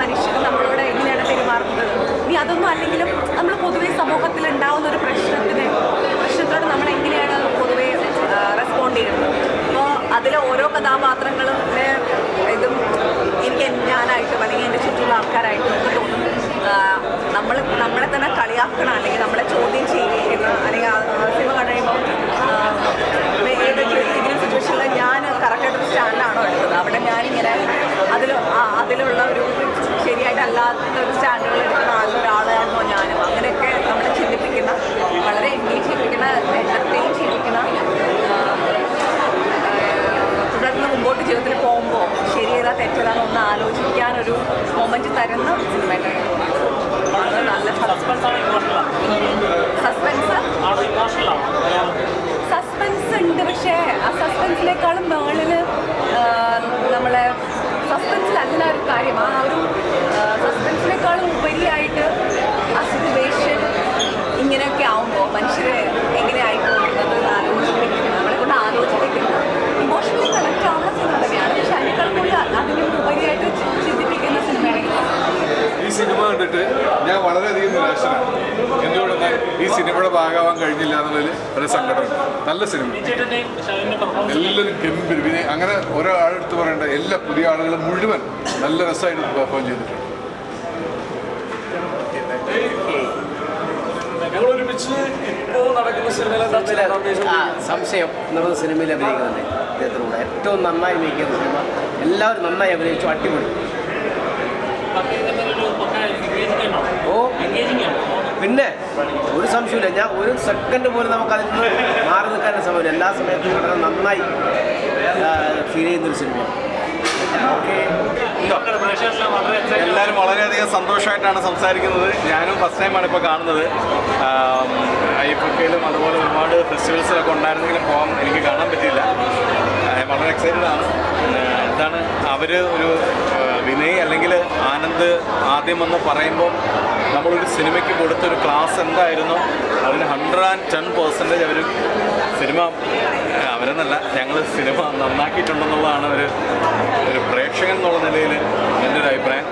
മനുഷ്യർ നമ്മളോട് എങ്ങനെയാണ് പെരുമാറുന്നത്? ഇനി അതൊന്നും അല്ലെങ്കിലും നമ്മൾ പൊതുവെ സമൂഹത്തിൽ ഉണ്ടാവുന്ന ഒരു പ്രശ്നത്തിന് പ്രശ്നത്തോട് നമ്മൾ എങ്ങനെയാണ് പൊതുവെ റെസ്പോണ്ട് ചെയ്യുന്നത്? അപ്പോൾ അതിലെ ഓരോ കഥാപാത്രങ്ങളും ഇതും എനിക്ക് ഞാനായിട്ടും അല്ലെങ്കിൽ എന്റെ ചുറ്റുമുള്ള ആൾക്കാരായിട്ടും ഒക്കെ തോന്നും. നമ്മൾ നമ്മളെ തന്നെ കളിയാക്കണം ഒരു സ്റ്റാൻഡുകൾ എടുക്കുന്ന ഒരാളാണോ ഞാനും. അങ്ങനെയൊക്കെ നമ്മളെ ചിന്തിപ്പിക്കുന്ന വളരെ എൻഗേജ് ചെയ്യിപ്പിക്കുന്ന എന്റർടൈൻ ചെയ്യിപ്പിക്കുന്ന തുടർന്ന് മുമ്പോട്ട് ജീവിതത്തിൽ പോകുമ്പോൾ ശരിയേതാ തെറ്റേതാണോ ഒന്ന് ആലോചിക്കാനൊരു മൊമെന്റ് തരുന്ന സിനിമയുടെ വളരെ നല്ല സസ്പെൻസ് സസ്പെൻസ് ഉണ്ട് പക്ഷേ ആ സസ്പെൻസിനേക്കാളും മുകളിൽ നമ്മളെ സസ്പെൻസിലല്ല ഒരു കാര്യം. ആ ഒരു വളരെയധികം നിരാശനാണ്. എന്തുകൊണ്ടെന്നാൽ ഈ സിനിമയുടെ ഭാഗമാവാൻ കഴിഞ്ഞില്ല എന്നുള്ളതിൽ ഒരു സങ്കടമുണ്ട്. നല്ല സിനിമ. എല്ലാവരും ഗംഭീരം. പിന്നെ അങ്ങനെ ഒരാളെടുത്ത് പറയേണ്ട എല്ലാ പുതിയ ആളുകളും മുഴുവൻ നല്ല രസമായിട്ട് പെർഫോം ചെയ്തിട്ടുണ്ട്. സംശയം എന്നുള്ള സിനിമയിൽ അഭിനയിക്കുന്നുണ്ട്. ഇദ്ദേഹത്തിലൂടെ ഏറ്റവും നന്നായി അഭിനയിക്കുന്ന സിനിമ. എല്ലാവരും നന്നായി അഭിനയിച്ചു. അടിപൊളി ഒരു പക്ക എൻഗേജിംഗ് ആണോ ഓ പിന്നെ ഒരു സംശയമില്ല ഞാൻ ഒരു സെക്കൻഡ് പോലും നമുക്ക് അതിൽ നിന്ന് മാറി നിൽക്കാനുള്ള സമയമില്ല. എല്ലാ സമയത്തും വളരെ നന്നായി ഫീൽ ചെയ്യുന്നൊരു ആണ്. എല്ലാവരും വളരെയധികം സന്തോഷമായിട്ടാണ് സംസാരിക്കുന്നത്. ഞാനും ഫസ്റ്റ് ടൈമാണ് ഇപ്പോൾ കാണുന്നത്. ഐഫക്കയിലും അതുപോലെ ഒരുപാട് ഫെസ്റ്റിവൽസിലൊക്കെ ഉണ്ടായിരുന്നെങ്കിലും പോകാൻ എനിക്ക് കാണാൻ പറ്റിയില്ല. വളരെ എക്സൈറ്റഡ് ആണ്. എന്താണ്? അവർ ഒരു വിനയ് അല്ലെങ്കിൽ ആനന്ദ് ആദ്യം വന്ന് പറയുമ്പോൾ നമ്മളൊരു സിനിമയ്ക്ക് കൊടുത്തൊരു ക്ലാസ് എന്തായിരുന്നു? അതിന് ഹൺഡ്രഡ് ആൻഡ് ടെൻ പെർസെന്റേജ് അവർ സിനിമ അവരെന്നല്ല ഞങ്ങൾ സിനിമ നന്നാക്കിയിട്ടുണ്ടെന്നുള്ളതാണ് ഒരു ഒരു പ്രേക്ഷകൻ എന്നുള്ള നിലയിൽ എന്റെ ഒരു അഭിപ്രായം.